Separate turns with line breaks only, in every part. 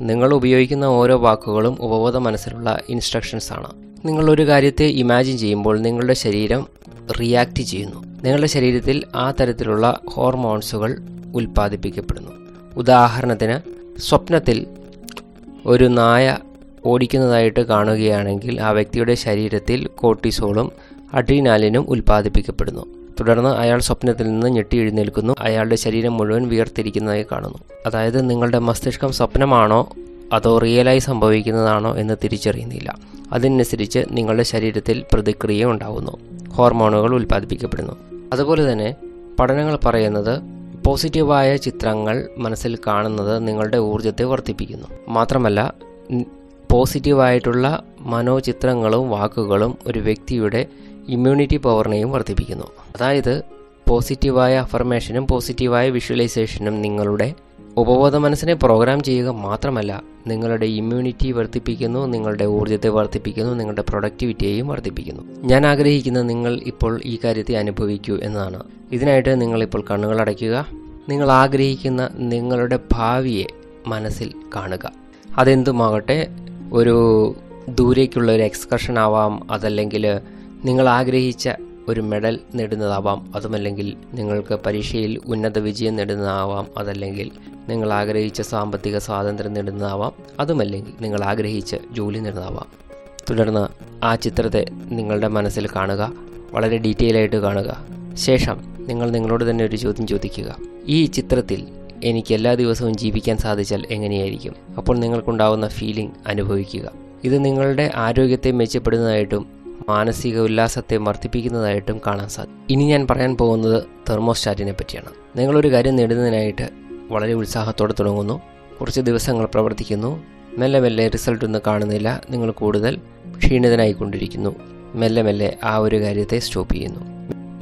നിങ്ങൾ ഉപയോഗിക്കുന്ന ഓരോ വാക്കുകളും ഉപബോധ മനസ്സിലുള്ള ഇൻസ്ട്രക്ഷൻസ് ആണ്. നിങ്ങൾ ഒരു കാര്യത്തെ ഇമാജിൻ ചെയ്യുമ്പോൾ നിങ്ങളുടെ ശരീരം റിയാക്ട് ചെയ്യുന്നു. നിങ്ങളുടെ ശരീരത്തിൽ ആ തരത്തിലുള്ള ഹോർമോൺസുകൾ ഉൽപ്പാദിപ്പിക്കപ്പെടുന്നു. ഉദാഹരണത്തിന് സ്വപ്നത്തിൽ ഒരു നായ ഓടിക്കുന്നതായിട്ട് കാണുകയാണെങ്കിൽ ആ വ്യക്തിയുടെ ശരീരത്തിൽ കോർട്ടിസോളും അഡ്രീനാലിനും ഉൽപ്പാദിപ്പിക്കപ്പെടുന്നു. തുടർന്ന് അയാൾ സ്വപ്നത്തിൽ നിന്ന് ഞെട്ടി എഴുന്നേൽക്കുന്നു. അയാളുടെ ശരീരം മുഴുവൻ വിയർത്തിരിക്കുന്നതായി കാണുന്നു. അതായത് നിങ്ങളുടെ മസ്തിഷ്കം സ്വപ്നമാണോ അതോ റിയലായി സംഭവിക്കുന്നതാണോ എന്ന് തിരിച്ചറിയുന്നില്ല. അതിനനുസരിച്ച് നിങ്ങളുടെ ശരീരത്തിൽ പ്രതിക്രിയ ഉണ്ടാകുന്നു ഹോർമോണുകൾ ഉൽപ്പാദിപ്പിക്കപ്പെടുന്നു. അതുപോലെ തന്നെ പഠനങ്ങൾ പറയുന്നത് പോസിറ്റീവായ ചിത്രങ്ങൾ മനസ്സിൽ കാണുന്നത് നിങ്ങളുടെ ഊർജത്തെ വർദ്ധിപ്പിക്കുന്നു. മാത്രമല്ല പോസിറ്റീവായിട്ടുള്ള മനോചിത്രങ്ങളും വാക്കുകളും ഒരു വ്യക്തിയുടെ ഇമ്മ്യൂണിറ്റി പവറിനെയും വർദ്ധിപ്പിക്കുന്നു. അതായത് പോസിറ്റീവായ അഫർമേഷനും പോസിറ്റീവായ വിഷ്വലൈസേഷനും നിങ്ങളുടെ ഉപബോധ മനസ്സിനെ പ്രോഗ്രാം ചെയ്യുക മാത്രമല്ല നിങ്ങളുടെ ഇമ്മ്യൂണിറ്റി വർദ്ധിപ്പിക്കുന്നു നിങ്ങളുടെ ഊർജത്തെ വർദ്ധിപ്പിക്കുന്നു നിങ്ങളുടെ പ്രൊഡക്ടിവിറ്റിയെയും വർദ്ധിപ്പിക്കുന്നു. ഞാൻ ആഗ്രഹിക്കുന്ന നിങ്ങൾ ഇപ്പോൾ ഈ കാര്യത്തെ അനുഭവിക്കൂ എന്നതാണ്. ഇതിനായിട്ട് നിങ്ങൾ ഇപ്പോൾ കണ്ണുകൾ അടയ്ക്കുക. നിങ്ങൾ ആഗ്രഹിക്കുന്ന നിങ്ങളുടെ ഭാവിയെ മനസ്സിൽ കാണുക. അതെന്തുമാകട്ടെ ഒരു ദൂരേക്കുള്ള ഒരു എക്സ്കർഷൻ ആവാം അതല്ലെങ്കിൽ നിങ്ങൾ ആഗ്രഹിച്ച ഒരു മെഡൽ നേടുന്നതാവാം അതുമല്ലെങ്കിൽ നിങ്ങൾക്ക് പരീക്ഷയിൽ ഉന്നത വിജയം നേടുന്നതാവാം അതല്ലെങ്കിൽ നിങ്ങൾ ആഗ്രഹിച്ച സാമ്പത്തിക സ്വാതന്ത്ര്യം നേടുന്നതാവാം അതുമല്ലെങ്കിൽ നിങ്ങൾ ആഗ്രഹിച്ച ജോലി നേടുന്നതാവാം. തുടർന്ന് ആ ചിത്രത്തെ നിങ്ങളുടെ മനസ്സിൽ കാണുക വളരെ ഡീറ്റെയിൽ ആയിട്ട് കാണുക. ശേഷം നിങ്ങൾ നിങ്ങളോട് തന്നെ ഒരു ചോദ്യം ചോദിക്കുക. ഈ ചിത്രത്തിൽ എനിക്ക് എല്ലാ ദിവസവും ജീവിക്കാൻ സാധിച്ചാൽ എങ്ങനെയായിരിക്കും? അപ്പോൾ നിങ്ങൾക്കുണ്ടാവുന്ന ഫീലിംഗ് അനുഭവിക്കുക. ഇത് നിങ്ങളുടെ ആരോഗ്യത്തെ മെച്ചപ്പെടുന്നതായിട്ടും മാനസിക ഉല്ലാസത്തെ വർദ്ധിപ്പിക്കുന്നതായിട്ടും കാണാൻ സാധിക്കും ഇനി ഞാൻ പറയാൻ പോകുന്നത് തെർമോസ്റ്റാറ്റിനെ പറ്റിയാണ്. നിങ്ങളൊരു കാര്യം നേടുന്നതിനായിട്ട് വളരെ ഉത്സാഹത്തോടെ തുടങ്ങുന്നു. കുറച്ച് ദിവസങ്ങൾ പ്രവർത്തിക്കുന്നു. മെല്ലെ മെല്ലെ റിസൾട്ട് ഒന്നും കാണുന്നില്ല. നിങ്ങൾ കൂടുതൽ ക്ഷീണിതനായിക്കൊണ്ടിരിക്കുന്നു. മെല്ലെ മെല്ലെ ആ ഒരു കാര്യത്തെ സ്റ്റോപ്പ് ചെയ്യുന്നു.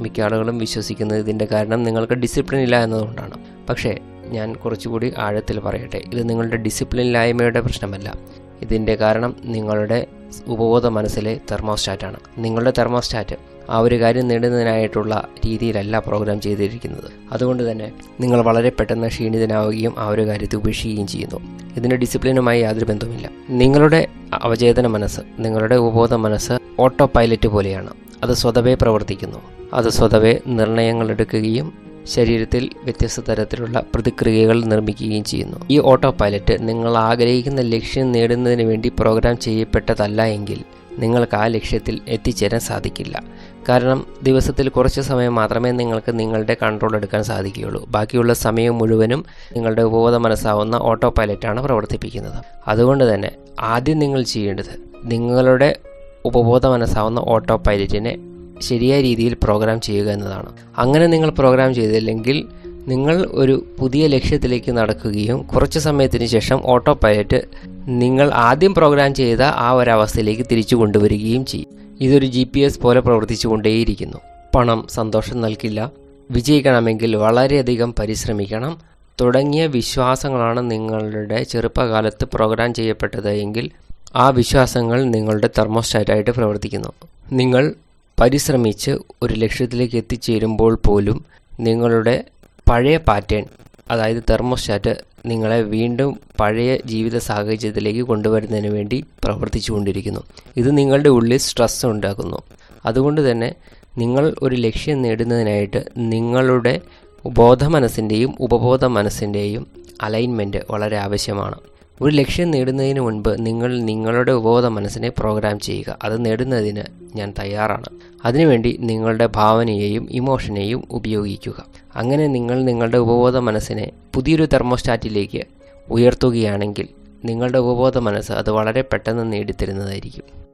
മിക്ക ആളുകളും വിശ്വസിക്കുന്നത് ഇതിന്റെ കാരണം നിങ്ങൾക്ക് ഡിസിപ്ലിൻ ഇല്ല എന്നതുകൊണ്ടാണ്. പക്ഷേ ഞാൻ കുറച്ചുകൂടി ആഴത്തിൽ പറയട്ടെ. ഇത് നിങ്ങളുടെ ഡിസിപ്ലിൻ ഇല്ലായ്മയുടെ പ്രശ്നമല്ല. ഇതിന്റെ കാരണം നിങ്ങളുടെ ഉപബോധ മനസ്സിലെ തെർമോസ്റ്റാറ്റാണ് നിങ്ങളുടെ തെർമോസ്റ്റാറ്റ് ആ ഒരു കാര്യം നേടുന്നതിനായിട്ടുള്ള രീതിയിലല്ല പ്രോഗ്രാം ചെയ്തിരിക്കുന്നത്. അതുകൊണ്ട് തന്നെ നിങ്ങൾ വളരെ പെട്ടെന്ന് ക്ഷീണിതനാവുകയും ആ ഒരു കാര്യത്തെ ഉപേക്ഷിക്കുകയും ചെയ്യുന്നു. ഇതിന് ഡിസിപ്ലിനുമായി യാതൊരു ബന്ധവുമില്ല. നിങ്ങളുടെ അവചേതന മനസ്സ് നിങ്ങളുടെ ഉപബോധ മനസ്സ് ഓട്ടോ പൈലറ്റ് പോലെയാണ്. അത് സ്വതവേ പ്രവർത്തിക്കുന്നു. അത് സ്വതവേ നിർണയങ്ങൾ എടുക്കുകയും ശരീരത്തിൽ വ്യത്യസ്ത തരത്തിലുള്ള പ്രതിക്രിയകൾ നിർമ്മിക്കുകയും ചെയ്യുന്നു. ഈ ഓട്ടോ പൈലറ്റ് നിങ്ങൾ ആഗ്രഹിക്കുന്ന ലക്ഷ്യം നേടുന്നതിന് വേണ്ടി പ്രോഗ്രാം ചെയ്യപ്പെട്ടതല്ല എങ്കിൽ നിങ്ങൾക്ക് ആ ലക്ഷ്യത്തിൽ എത്തിച്ചേരാൻ സാധിക്കില്ല. കാരണം ദിവസത്തിൽ കുറച്ച് സമയം മാത്രമേ നിങ്ങൾക്ക് നിങ്ങളുടെ കൺട്രോൾ എടുക്കാൻ സാധിക്കുകയുള്ളൂ. ബാക്കിയുള്ള സമയം മുഴുവനും നിങ്ങളുടെ ഉപബോധ മനസ്സാവുന്ന ഓട്ടോ പൈലറ്റാണ് പ്രവർത്തിപ്പിക്കുന്നത്. അതുകൊണ്ട് തന്നെ ആദ്യം നിങ്ങൾ ചെയ്യേണ്ടത് നിങ്ങളുടെ ഉപബോധ മനസ്സാവുന്ന ഓട്ടോ പൈലറ്റിനെ ശരിയായ രീതിയിൽ പ്രോഗ്രാം ചെയ്യുക എന്നതാണ്. അങ്ങനെ നിങ്ങൾ പ്രോഗ്രാം ചെയ്തില്ലെങ്കിൽ നിങ്ങൾ ഒരു പുതിയ ലക്ഷ്യത്തിലേക്ക് നടക്കുകയും കുറച്ച് സമയത്തിന് ശേഷം ഓട്ടോ പൈലറ്റ് നിങ്ങൾ ആദ്യം പ്രോഗ്രാം ചെയ്ത ആ ഒരവസ്ഥയിലേക്ക് തിരിച്ചു കൊണ്ടുവരികയും ചെയ്യും. ഇതൊരു ജി പി എസ് പോലെ പ്രവർത്തിച്ചു കൊണ്ടേയിരിക്കുന്നു പണം സന്തോഷം നൽകില്ല. വിജയിക്കണമെങ്കിൽ വളരെയധികം പരിശ്രമിക്കണം. തുടങ്ങിയ വിശ്വാസങ്ങളാണ് നിങ്ങളുടെ ചെറുപ്പകാലത്ത് പ്രോഗ്രാം ചെയ്യപ്പെട്ടത് എങ്കിൽ ആ വിശ്വാസങ്ങൾ നിങ്ങളുടെ തെർമോസ്റ്റാറ്റായിട്ട് പ്രവർത്തിക്കുന്നു. നിങ്ങൾ പരിശ്രമിച്ച് ഒരു ലക്ഷ്യത്തിലേക്ക് എത്തിച്ചേരുമ്പോൾ പോലും നിങ്ങളുടെ പഴയ പാറ്റേൺ അതായത് തെർമോസ്റ്റാറ്റ് നിങ്ങളെ വീണ്ടും പഴയ ജീവിത സാഹചര്യത്തിലേക്ക് കൊണ്ടുവരുന്നതിന് വേണ്ടി പ്രവർത്തിച്ചു കൊണ്ടിരിക്കുന്നു ഇത് നിങ്ങളുടെ ഉള്ളിൽ സ്ട്രെസ് ഉണ്ടാക്കുന്നു. അതുകൊണ്ട് തന്നെ നിങ്ങൾ ഒരു ലക്ഷ്യം നേടുന്നതിനായിട്ട് നിങ്ങളുടെ ബോധ മനസ്സിന്റെയും ഉപബോധ മനസ്സിന്റെയും അലൈൻമെന്റ് വളരെ ആവശ്യമാണ്. ഒരു ലക്ഷ്യം നേടുന്നതിന് മുൻപ് നിങ്ങൾ നിങ്ങളുടെ ഉപബോധ മനസ്സിനെ പ്രോഗ്രാം ചെയ്യുക. അത് നേടുന്നതിന് ഞാൻ തയ്യാറാണ്. അതിനുവേണ്ടി നിങ്ങളുടെ ഭാവനയെയും ഇമോഷനെയും ഉപയോഗിക്കുക. അങ്ങനെ നിങ്ങൾ നിങ്ങളുടെ ഉപബോധ മനസ്സിനെ പുതിയൊരു തെർമോസ്റ്റാറ്റിലേക്ക് ഉയർത്തുകയാണെങ്കിൽ നിങ്ങളുടെ ഉപബോധ മനസ്സ് അത് വളരെ പെട്ടെന്ന് നേടിത്തരുന്നതായിരിക്കും.